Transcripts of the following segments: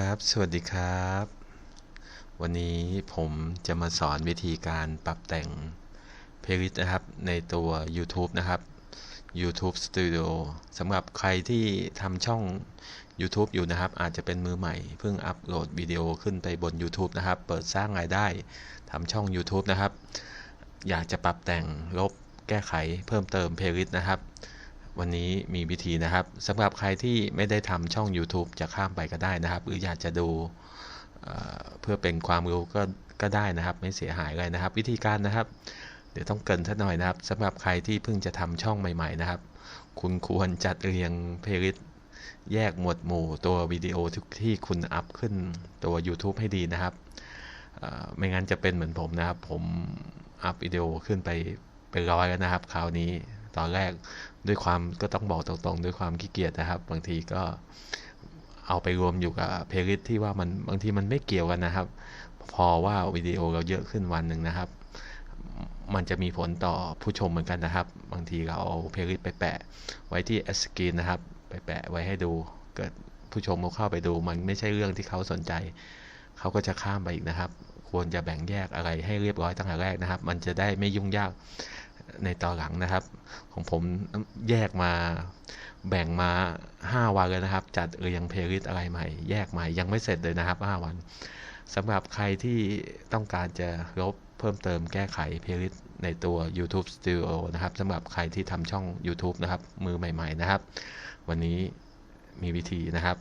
ครับ สวัสดีครับ วันนี้ผมจะมาสอนวิธีการปรับแต่งเพลย์ลิสต์นะครับ ในตัว YouTube นะครับ YouTube Studio สำหรับใครที่ทำช่อง YouTube อยู่นะครับ อาจจะเป็นมือใหม่ เพิ่งอัปโหลดวิดีโอขึ้นไปบน YouTube นะครับ เปิดสร้างรายได้ทำช่อง YouTube นะครับ อยากจะปรับแต่งลบแก้ไขเพิ่มเติมเพลย์ลิสต์นะครับ วันนี้มีวิธีนะครับสำหรับใครที่ไม่ได้ทำช่อง YouTube จะข้ามไปก็ได้นะครับ หรืออยากจะดูเพื่อเป็นความรู้ก็ก็ได้นะครับ ไม่เสียหายอะไรนะครับ วิธีการนะครับ เดี๋ยวต้องเกินท่านหน่อยนะครับสำหรับใครที่เพิ่งจะทำช่องใหม่ ๆ นะครับ คุณควรจัดเรียงเพลย์ลิสต์แยกหมวดหมู่ตัววิดีโอทุกที่คุณอัพขึ้นตัว YouTube ให้ดีนะครับไม่งั้นจะเป็นเหมือนผมนะครับ ผมอัพวิดีโอขึ้นไปเป็นร้อยแล้วนะครับ คราวนี้ ตอนแรกด้วยความก็ต้องบอกตรงๆ ด้วยความขี้เกียจนะครับ บางทีก็เอาไปรวมอยู่กับเพลย์ลิสที่ว่ามันบางทีมันไม่เกี่ยวกันนะครับ พอว่าวิดีโอเราเยอะขึ้นวันหนึ่งนะครับ มันจะมีผลต่อผู้ชมเหมือนกันนะครับ บางทีเราเอาเพลย์ลิสไปแปะไว้ที่แอสกรีนนะครับ ไปแปะไว้ให้ดู เกิดผู้ชมเขาเข้าไปดู มันไม่ใช่เรื่องที่เขาสนใจ เขาก็จะข้ามไปอีกนะครับ ควรจะแบ่งแยกอะไรให้เรียบร้อยตั้งแต่แรกนะครับ มันจะได้ไม่ยุ่งยาก ในตอนหลังนะครับ ของผมแยกมาแบ่งมา 5 วันเลยนะครับ จัดเรียงเพลย์ลิสต์อะไรใหม่ แยกใหม่ยังไม่เสร็จเลยนะครับ 5 วันสำหรับใครที่ต้องการจะลบเพิ่มเติมแก้ไขเพลย์ลิสต์ในตัว YouTube Studio นะครับสำหรับใครที่ทำช่อง YouTube นะครับ มือใหม่ ๆ นะครับ วันนี้มีวิธีนะครับ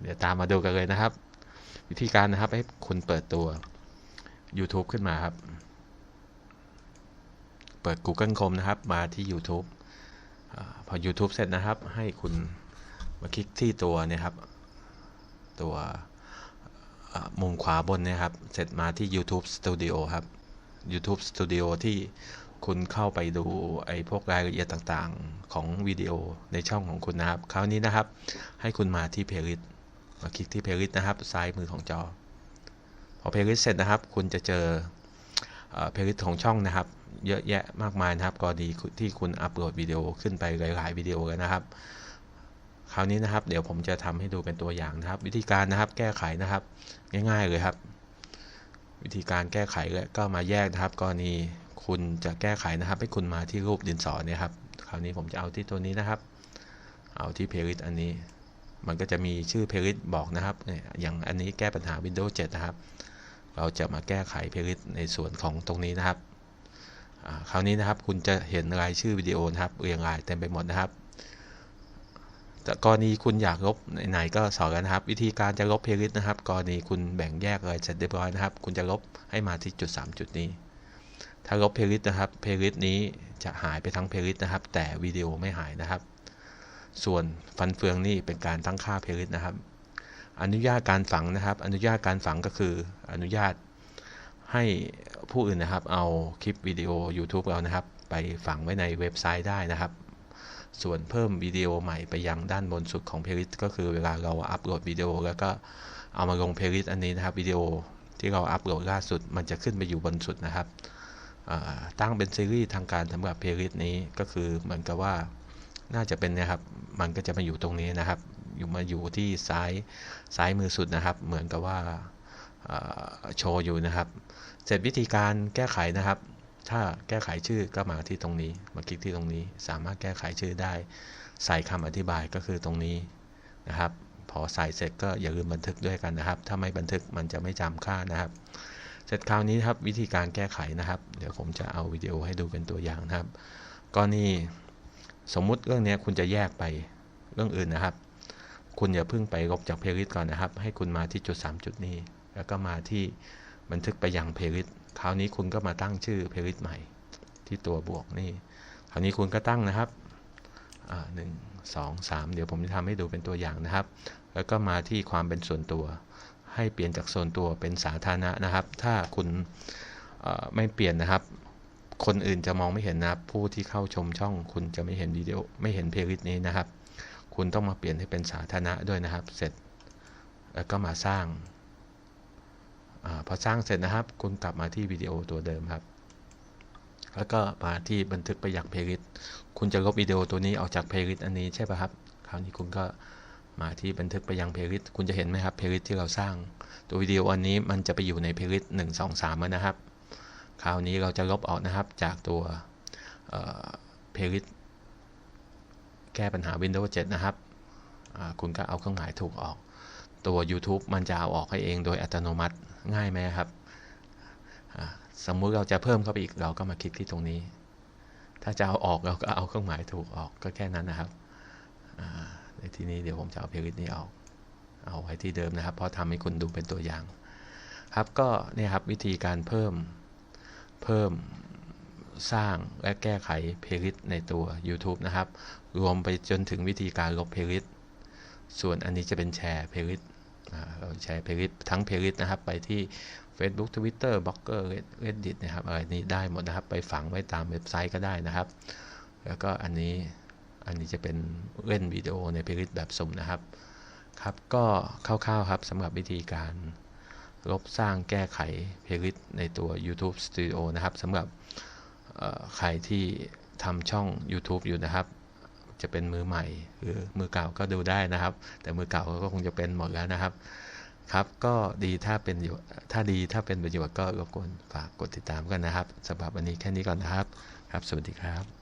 เดี๋ยวตามมาดูกันเลยนะครับ วิธีการนะครับให้คุณเปิดตัว YouTube ขึ้นมาครับ เปิด Google Chrome นะครับ มาที่ YouTube อพอ YouTube เสร็จนะครับ ให้คุณมาคลิกที่ตัวเนี่ยครับ ตัวมุมขวาบนนะครับ เสร็จมาที่ YouTube Studio ครับ YouTube Studio ที่คุณเข้าไปดูไอ้พวกรายละเอียดต่างๆของวิดีโอในช่องของคุณนะครับ คราวนี้นะครับ ให้คุณมาที่ Playlist มาคลิกที่ Playlist นะครับ ซ้ายมือของจอ พอ Playlist เสร็จนะครับ คุณจะเจอ Playlist ของช่องนะครับ เยอะแยะมากมายนะครับกรณีที่คุณอัปโหลดวิดีโอขึ้นไปหลาย ๆ วิดีโอกันนะครับ คราวนี้นะครับ เดี๋ยวผมจะทำให้ดูเป็นตัวอย่างนะครับ วิธีการนะครับแก้ไขนะครับ ง่าย ๆ เลยครับ วิธีการแก้ไขก็มาแยกนะครับ กรณีคุณจะแก้ไขนะครับ ให้คุณมาที่รูปดินสอเนี่ยครับ คราวนี้ผมจะเอาที่ตัวนี้นะครับ เอาที่เพลย์อันนี้ มันก็จะมีชื่อเพลย์บอกนะครับ อย่างอันนี้แก้ปัญหา Windows 7 นะครับ เราจะมาแก้ไขเพลย์ในส่วนของตรงนี้นะครับ คราวนี้นะครับคุณจะเห็นรายชื่อวิดีโอนะครับเรียงรายเต็มไปหมดนะครับแต่กรณีคุณอยากลบไหนๆก็สอนกันนะครับ วิธีการจะลบเพลย์ลิสต์นะครับ กรณีคุณแบ่งแยกอะไรเสร็จเรียบร้อยนะครับ คุณจะลบให้มาที่จุด 3 จุดนี้ ถ้าลบเพลย์ลิสต์นะครับเพลย์ลิสต์นี้จะหายไปทั้งเพลย์ลิสต์นะครับ แต่วิดีโอไม่หายนะครับ ส่วนฟันเฟืองนี่เป็นการตั้งค่าเพลย์ลิสต์นะครับ อนุญาตการฝังนะครับ อนุญาตการฝังก็คืออนุญาต ให้ผู้อื่นนะครับ เอาคลิปวิดีโอ YouTube เรานะครับ ไปฝังไว้ในเว็บไซต์ได้นะครับ ส่วนเพิ่มวิดีโอใหม่ไปยังด้านบนสุดของเพลย์ลิสต์ก็คือเวลาเราอัปโหลดวิดีโอ แล้วก็เอามาลงเพลย์ลิสต์อันนี้นะครับวิดีโอที่เราอัปโหลดล่าสุด มันจะขึ้นไปอยู่บนสุดนะครับตั้งเป็นซีรีส์ทางการสำหรับเพลย์ลิสต์นี้ก็คือเหมือนกับว่าน่าจะเป็นนะครับ มันก็จะมาอยู่ตรงนี้นะครับ อยู่มาอยู่ที่ซ้ายซ้ายมือสุดนะครับ เหมือนกับว่า โชว์อยู่นะครับ เสร็จวิธีการแก้ไขนะครับ ถ้าแก้ไขชื่อก็มาที่ตรงนี้ มาคลิกที่ตรงนี้ สามารถแก้ไขชื่อได้ ใส่คำอธิบายก็คือตรงนี้นะครับ พอใส่เสร็จก็อย่าลืมบันทึกด้วยกันนะครับ ถ้าไม่บันทึกมันจะไม่จำค่านะครับ เสร็จคราวนี้ครับวิธีการแก้ไขนะครับ เดี๋ยวผมจะเอาวิดีโอให้ดูเป็นตัวอย่างนะครับกรณีสมมุติเรื่องนี้คุณจะแยกไปเรื่องอื่นนะครับ คุณอย่าเพิ่งไปลบจากเพลย์ลิสต์ก่อนนะครับ ให้คุณมาที่จุด 3 จุดนี้ แล้วก็มาที่บันทึกไปยังเพลิสคราวนี้คุณก็มาตั้งชื่อเพลิสใหม่ ที่ตัวบวกนี่ คราวนี้คุณก็ตั้งนะครับหนึ่งสองสามเดี๋ยวผมจะทำให้ดูเป็นตัวอย่างนะครับ แล้วก็มาที่ความเป็นส่วนตัว ให้เปลี่ยนจากส่วนตัวเป็นสาธารณะนะครับ ถ้าคุณไม่เปลี่ยนนะครับ คนอื่นจะมองไม่เห็นนะครับ ผู้ที่เข้าชมช่องคุณจะไม่เห็นวิดีโอไม่เห็นเพลย์ลิสต์นี้นะครับ คุณต้องมาเปลี่ยนให้เป็นสาธารณะด้วยนะครับ เสร็จ แล้วก็มาสร้าง อพอสร้างเสร็จนะครับ คุณกลับมาที่วิดีโอตัวเดิมครับ แล้วก็มาที่บันทึกไปยังเพลย์ลิสต์คุณจะลบวิดีโอตัวนี้ออกจากเพลย์ลิสต์อันนี้ใช่ป่ะครับ คราวนี้คุณก็มาที่บันทึกไปยังเพลย์ลิสต์คุณจะเห็นไหมครับเพลย์ลิสต์ที่เราสร้าง ตัววิดีโออันนี้มันจะไปอยู่ในเพลย์ลิสต์หนึ่งสองสามนะครับ คราวนี้เราจะลบออกนะครับจากตัวเพลย์ลิสต์แก้ปัญหา Windows 7 นะครับ คุณก็เอาเครื่องหมายถูกออก ตัว YouTube มันจะเอาออกให้เองโดยอัตโนมัติง่ายไหมครับ สมมุติเราจะเพิ่มเข้าไปอีกเราก็มาคลิกที่ตรงนี้ ถ้าจะเอาออกเราก็เอาเครื่องหมายถูกออกก็แค่นั้นนะครับในที่นี้เดี๋ยวผมจะเอาเพลย์ลิสต์นี้ออก เอาไว้ที่เดิมนะครับ เพราะทำให้คุณดูเป็นตัวอย่าง ครับก็เนี่ยครับวิธีการเพิ่มเพิ่มสร้างและแก้ไขเพลย์ลิสต์ในตัว YouTube นะครับ รวมไปจนถึงวิธีการลบเพลย์ลิสต์ส่วนอันนี้จะเป็นแชร์เพลย์ลิสต์ เราแชร์เพลย์ลิสต์ทั้งเพลย์ลิสต์นะครับ ไปที่ Facebook Twitter b ล็อกเกอร์ Reddit นะครับอะไรนี้ได้หมดนะครับ ไปฝังไว้ตามเว็บไซต์ก็ได้นะครับ แล้วก็อันนี้อันนี้จะเป็นเล่นวิดีโอในเพลย์ลิสต์แบบสุ่มนะครับ ครับก็คร่าวๆครับสำหรับวิธีการลบสร้างแก้ไขเพลย์ลิสต์ในตัว YouTube Studio นะครับสำหรับใครที่ทำช่อง YouTube อยู่นะครับ จะเป็นมือใหม่ หรือมือเก่าก็ดูได้นะครับ แต่มือเก่าก็คงจะเป็นหมดแล้วนะครับ ครับก็ดีถ้าเป็นถ้าดีถ้าเป็นประโยชน์ก็รบกวนฝากกดติดตามกันนะครับสำหรับวันนี้แค่นี้ก่อนนะครับ ครับ สวัสดีครับ